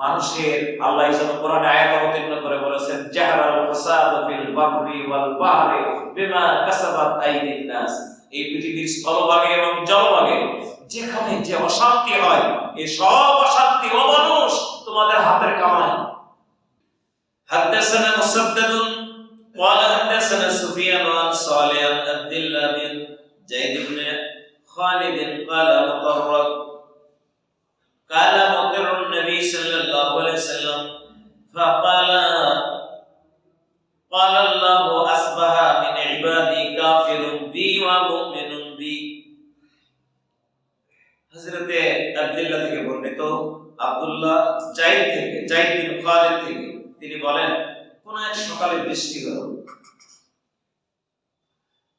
মানুষের আল্লাহ যেন কোরআনে আয়াত অবতীর্ণ করে বলেছেন জাহারাল ফাসাদু ফিল বাররি ওয়াল বাহরি বিমা কাসাবাত আইদিন নাস এই পৃথিবীর স্থলভাগে এবং জলভাগে যেখানে যে অশান্তি হয় এই সব অশান্তি ও মানুষ তোমাদের হাতের কামাই حدثنا مسدد قال حدثنا سفيان عن صالح عن عبد الله بن زيد بن خالد قال مطرق قال sallallahu alaihi wasallam faqala qala Allah asbaha min ibadi kafirun bi wa mu'minun bi হযরতে আব্দুল্লাহ থেকে বর্ণিত আব্দুল্লাহ জাইদ থেকে, জাইদ বিন খালিদ থেকে তিনি বলেন, কোন এক সকালে বৃষ্টি হলো।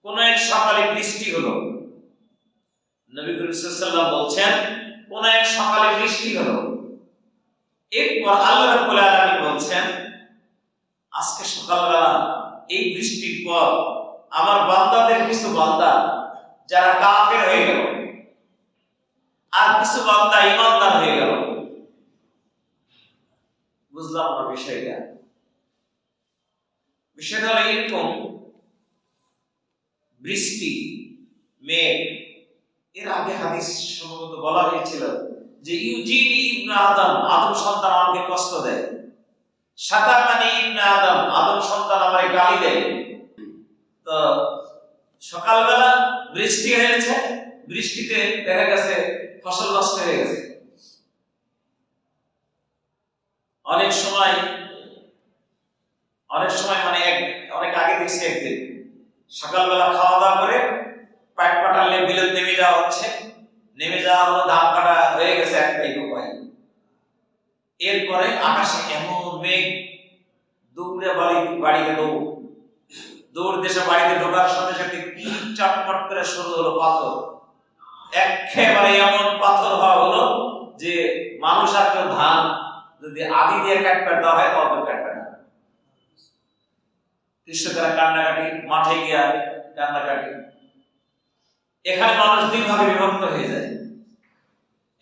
কোন এক সকালে বৃষ্টি হলো। নবী করিম সাল্লাল্লাহু আলাইহি ওয়াসাল্লাম বলছেন, কোন এক সকালে বৃষ্টি হলো। এরপর আল্লাহ রাব্বুল আলামিন বলছেন, আজকে সকালবেলা এই বৃষ্টির পর আমার বান্দাদের কিছু বান্দা যারা কাফের হয়ে গেল আর কিছু বান্দা ইমানদার হয়ে গেল। বুঝলাম না বিষয়টা। বিষয়টা হলো এরকম, বৃষ্টি, মেঘ, এর আগে হাদিস সম্ভবত বলা হয়েছিল যে ইউজিনি ইবনে আদম আদম সন্তান আমাকে কষ্ট দেয়। সাতামানি ইবনে আদম আদম সন্তান আমাকে গালি দেয়। তো সকালবেলা বৃষ্টি হয়েছে, বৃষ্টিতে দেখা গেছে ফসল নষ্ট হয়ে গেছে। অনেক সময় অনেক সময় মানে এক, অনেক আগে দেখছি একদিন সকালবেলা খাওয়া দাওয়া করে পাট পাটালে বিলেত নেমে যাওয়া হচ্ছে। নেমে যাওয়া হলো ধান কাটা হয়ে গেছে একটাই উপায় এরপরে আকাশে এমন মেঘ দৌড়ে বাড়ি বাড়িতে দৌড়। দৌড় দেশে বাড়িতে ঢোকার সাথে সাথে কি চটপট করে শুরু হলো পাথর। একেবারে এমন পাথর হওয়া হলো যে মানুষ আর কেউ ধান যদি আদি দিয়ে কাটবে দেওয়া হয় তবে কাটবে না। কৃষকেরা কান্নাকাটি, মাঠে গিয়া কান্নাকাটি। এখানে মানুষ দুই ভাগে বিভক্ত হয়ে যায়।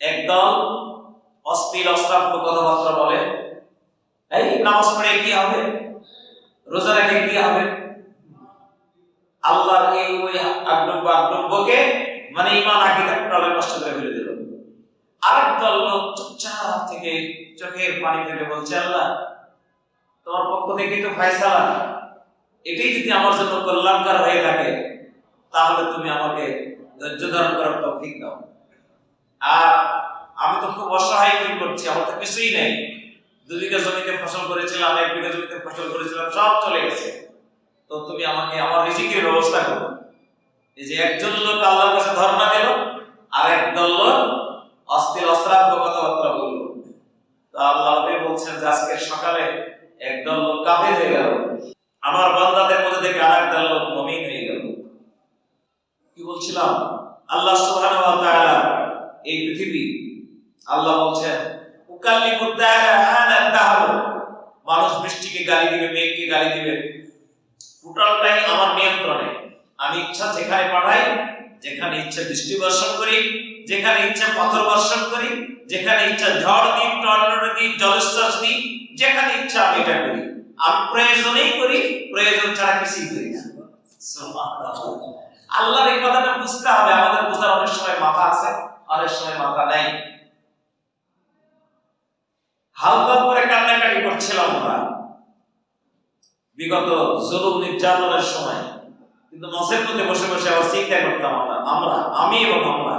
একদল অস্থির অশ্রাব্য কথাবার্তা বলে। এই নামাজ পড়ে কি হবে? রোজা রেখে কি হবে? আল্লাহর এই ওই আগ্রহ আগ্রহকে মানে ইমান আকিদা নষ্ট করে ফেলে দিল। আরেক দল লোক চুপচাপ থেকে চোখের পানি ফেলে বলছে, আল্লাহ, তোমার পক্ষ থেকে তো ফায়সালা এটাই যদি আমার জন্য কল্যাণকার হয়ে থাকে, তাহলে তুমি আমাকে ধৈর্য ধারণ করার তৌফিক দাও। আর আমি তো খুব অসহায় ফিল করছি, আমার তো কিছুই নেই। দু বিঘা জমিতে ফসল করেছিলাম, এক বিঘা জমিতে ফসল করেছিলাম, সব চলে গেছে। তো তুমি আমাকে, আমার রিজিকের ব্যবস্থা করো। এই যে একজন লোক আল্লাহর কাছে ধর্ণা দিল আর একদল লোক অস্থির অস্ত্রাব্য কথাবার্তা বলল। তো আল্লাহ বলছেন যে আজকে সকালে একদল লোক কাফের হয়ে গেল। আমার বান্দাদের মধ্যে থেকে আর একদল লোক মমিন হয়ে গেল। কি বলছিলাম? আল্লাহ তাআলা এই পৃথিবী আল্লাহ বলছেন আনা মানুষ বৃষ্টিকে গালি দিবে, মেঘকে গালি দিবে। টোটালটাই আমার নিয়ন্ত্রণে। আমি ইচ্ছা যেখানে পাঠাই, যেখানে ইচ্ছা বৃষ্টি বর্ষণ করি, যেখানে ইচ্ছা পাথর বর্ষণ করি, যেখানে ইচ্ছা ঝড় দিই, টর্নেডো দিই জলশ্বাস দিই, যেখানে ইচ্ছা আমি এটা করি। আমি প্রয়োজনেই করি, প্রয়োজন ছাড়া কিছুই করি না। আল্লাহর এই কথাটা বুঝতে হবে। আমাদের বোঝার অনেক সময় মাথা আছে, অনেক সময় মাথা নাই। হালকা করে কান্নাকাটি করছিলাম আমরা। বিগত জুলুম নির্যাতনের সময়। কিন্তু মসের মধ্যে বসে বসে আবার চিন্তা করতাম আমরা আমরা, আমি এবং আমরা,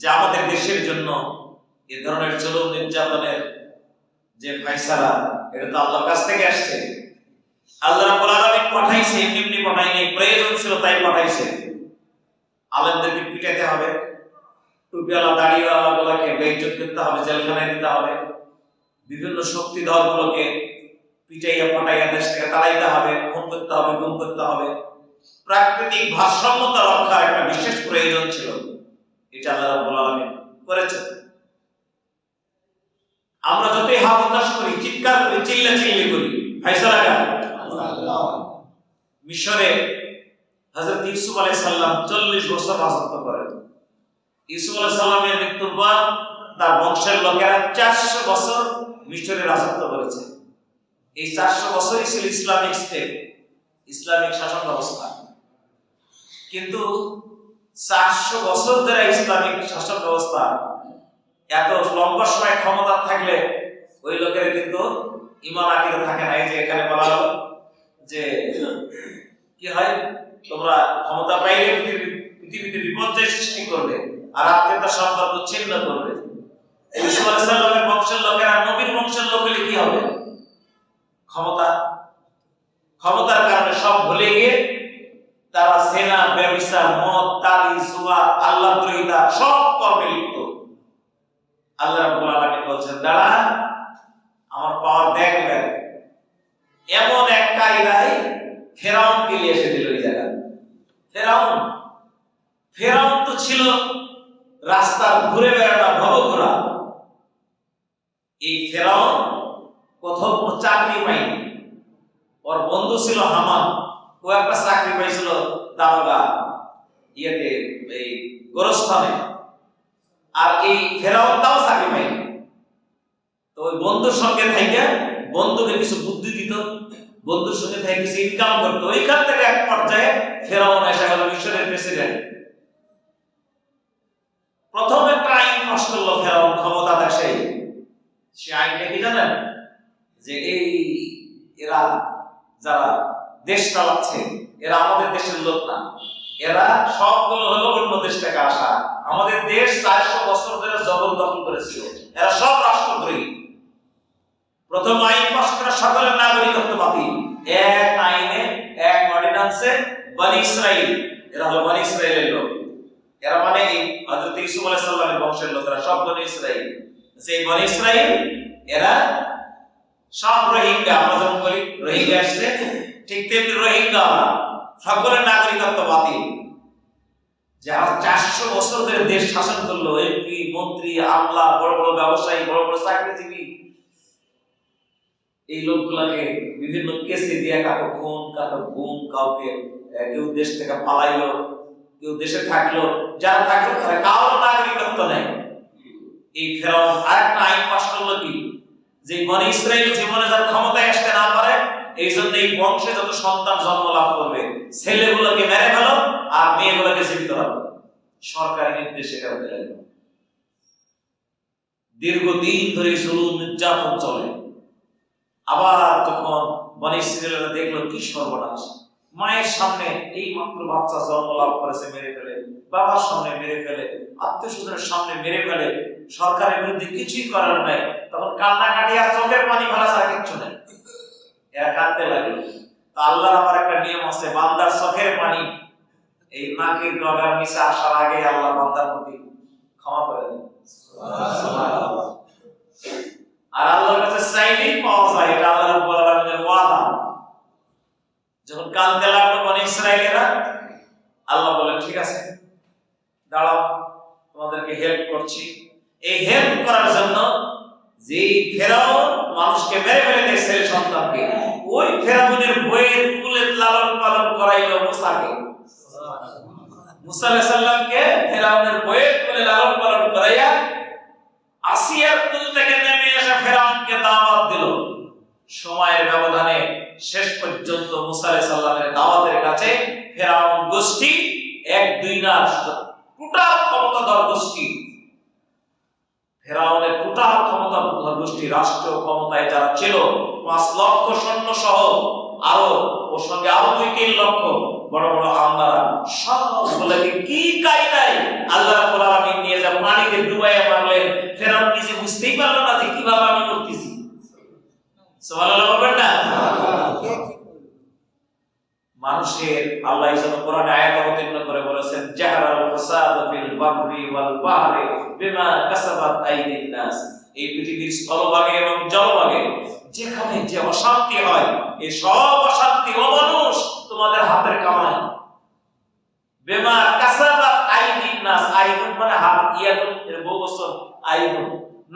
যে আমাদের দেশের জন্য এ ধরনের জুলুম নির্যাতনের যে ফাইসালা এটা তো আল্লাহর কাছ থেকে আসছে। আল্লাহ রাব্বুল আলামিন পাঠাইছে, এমনি এমনি পাঠায়নি, প্রয়োজন ছিল তাই পাঠাইছে। আলেমদেরকে পিটাতে হবে, টুপিওয়ালা দাড়িওয়ালা গুলোকে বেইজ্জত করতে হবে, জেলখানায় দিতে হবে। বিভিন্ন শক্তি দলগুলোকে পিটাইয়া পাঠাইয়া দেশ থেকে তাড়াইতে হবে, খুন করতে হবে, গুম করতে হবে। প্রাকৃতিক ভারসাম্যতা রক্ষার একটা বিশেষ প্রয়োজন ছিল। এটা আল্লাহ রাব্বুল আলামিন করেছেন। আমরা যতই হতাশ করি, চিৎকার করি, চিল্লা চিল্লি করি, ফাইসালা কার মিশরে হযরত ইউসুফ আলাইহিস সালাম 40 বছর রাজত্ব করেন। ইউসুফ আলাইহিস সালামের মৃত্যুর পর তার বংশের লোকেরা চারশো বছর মিশরে রাজত্ব করেছে। এই চারশো বছরই ছিল ইসলামিক স্টেট, ইসলামিক শাসন ব্যবস্থা। কিন্তু চারশো বছর ধরে ইসলামিক শাসন ব্যবস্থা, এত লম্বা সময় ক্ষমতা থাকলে ওই লোকের কিন্তু ইমান আকিদা থাকে না এই যে এখানে বলা হলো যে, কি হয়? তোমরা ক্ষমতা পাইলে পৃথিবীতে বিপর্যয় সৃষ্টি করবে, আর আত্মীয়তা সম্পর্ক ছিন্ন করবে। ইউসুফ আলাইহিস সালামের বংশের লোকেরা নবীর হলে কি হবে? ক্ষমতা। ক্ষমতার কারণে সব ভুলে গিয়ে তারা সেনা, ব্যবসা, মদ তারি জুয়া আল্লাহ সব কর্মে লিপ্ত। আল্লাহ বলছেন, দাঁড়া, আমার পাওয়ার দেখ এবার এমন এক কায়দায় ফেরাউনকে নিয়ে এসে দিল এই ফেরাউন ফেরাউন তো ছিল রাস্তার ঘুরে বেড়ানো ভবঘোরা। এই ফেরাউন কোথাও কোনো চাকরি পায়নি। ওর বন্ধু ছিল হামান ও একটা চাকরি পাইছিল দারোগা ইয়েতে, এই গোরস্থানে। আর এই ফেরাউন তাও চাকরি পায়নি। তো ওই বন্ধুর সঙ্গে থেকে বন্ধুকে কিছু বুদ্ধি দিত। বন্ধুর সঙ্গে থেকে কিছু ইনকাম করতো। ওইখান থেকে এক পর্যায়ে ফেরাউন এসে গেল মিশরের প্রেসিডেন্ট প্রথম একটা আইন পাস করল ফেরাউন, ক্ষমতা দেশে। সে আইনটা কি জানেন? যে এই এরা যারা দেশ চালাচ্ছে, এরা আমাদের দেশের লোক না। এরা সবগুলো হলো অন্য দেশ থেকে আসা। আমাদের দেশ চারশো বছর ধরে জবরদখল করেছিল। এরা সব রাষ্ট্রদ্রোহী। প্রথম আইন পাশ করে সকলের নাগরিকত্ব বাতিল। এক আইনে এক অর্ডিন্যান্সে বনি ইসরাইল। এরা হলো বনি ইসরাইলের লোক। এরা মানে হযরত ইউসুফ আলাইহিস সালামের বংশের লোকেরা, সব বনি ইসরাইল। সেই বনি ইসরাইল, এরা সব রোহিঙ্গা, আমরা যেমন বলি রোহিঙ্গা আসছে, ঠিক তেমনি রোহিঙ্গা সকলের নাগরিকত্ব বাতিল। যারা চারশো বছর ধরে দেশ শাসন করল, এমপি, মন্ত্রী, আমলা, বড় বড় ব্যবসায়ী, বড় বড় চাকরিজীবী, এই লোকগুলাকে বিভিন্ন কেসে দিয়ে কাউকে খুন, কাউকে গুম, কাউকে কেউ দেশ থেকে পালাইলো, কেউ দেশে থাকল। যারা থাকল, তারা কারোর নাগরিকত্ব নেই। এই ফেরাউন আরেকটা আইন পাশ করল কি? যে বনি ইসরায়েল জীবনে যার ক্ষমতায় আসতে না পারে এই জন্য এই বংশে যত সন্তান জন্ম লাভ করবে, ছেলেগুলোকে মেরে ফেলো আর মেয়েগুলোকে জীবিত রাখো। সরকারি নির্দেশ হতে লাগল দীর্ঘদিন ধরে জুলুম নির্যাতন চলে। আবার যখন বনি ইসরায়েলরা দেখল কি সর্বনাশ মায়ের সামনে এই মাত্র বাচ্চা জন্ম লাভ করেছে, মেরে ফেলে। বাবার সামনে মেরে ফেলে আত্মীয় স্বজনের সামনে মেরে ফেলে। সরকারের বিরুদ্ধে কিছুই করার নাই। তখন কান্নাকাটি আর চোখের পানি ফেলা ছাড়া কিচ্ছু নেই। এরা কাঁদতে লাগল। তা আল্লাহর আমার একটা নিয়ম আছে, বান্দার চোখের পানি। এই নাকের ডগার নিচে আসার আগে আল্লাহ বান্দার প্রতি ক্ষমা করে দেন আর আল্লাহর কাছে চাইলেই পাওয়া যায় এটা আল্লাহ রাব্বুল আলামিনের ওয়াদা যখন কাঁদতে লাগল বনি ইসরায়েলেরা আল্লাহ বলেন ঠিক আছে দাঁড়াও তোমাদেরকে হেল্প করছি এই হেল্প করার জন্য যে ফেরাউন মানুষকে মেরে ফেলে দেয় ছেলে সন্তানকে। ওই ফেরাউনের বইয়ের কুলে লালন পালন করাইলো মুসাকে। মুসা আলাইহিস সালামকে ফেরাউনের বইয়ের কুলে লালন পালন করাইয়া আসিয়ার কুল থেকে নেমে এসে ফেরাউনকে দাওয়াত দিল। সময়ের ব্যবধানে শেষ পর্যন্ত মুসা আলাইহিস সালামের দাওয়াতের কাছে ফেরাউন গোষ্ঠী এক দুই না টোটাল ক্ষমতাধর গোষ্ঠী ফেরাউনের টোটাল ক্ষমতা গোষ্ঠী রাষ্ট্র ক্ষমতায় যারা ছিল, পাঁচ লক্ষ সৈন্য সহ আরও, ওর সঙ্গে আরও দুই তিন লক্ষ বড় বড় আমলারা সবগুলোকে কি কায়দায় আল্লাহ রাব্বুল আলামিন নিয়ে যা পানিতে ডুবাইয়া মারলেন। ফেরাউন নিজে বুঝতেই পারল না যে কীভাবে আমি করতেছি সুবহানাল্লাহ বলবেন না মানুষের আল্লাহ জন্য কোরআনে আয়াত অবতীর্ণ করে বলেছেন, জাহরাল ফাসাদ ফিল বাররি ওয়াল বাহরি বিমা কাসাবাত আইদিন নাস। এই পৃথিবীর স্থলভাগে এবং জলভাগে যেখানে যে অশান্তি হয় এই সব অশান্তি অমানুষ তোমাদের হাতের কামাই বেমা কাসাবাত আইদিন নাস, আইদুন মানে হাত, ইয়াদুন এর বহু আইদুন।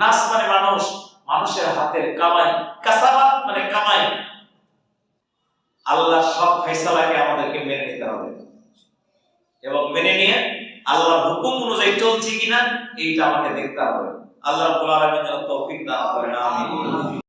নাস মানে মানুষ, মানুষের হাতের কামাই কাসাবাত মানে কামাই আল্লাহ সব ফেসলাকে আমাদেরকে মেনে নিতে হবে। এবং মেনে নিয়ে আল্লাহর হুকুম অনুযায়ী চলছি কিনা, এইটা আমাকে দেখতে হবে। আল্লাহ রাব্বুল আলামিন যেন তৌফিক দান করেন, আমিন।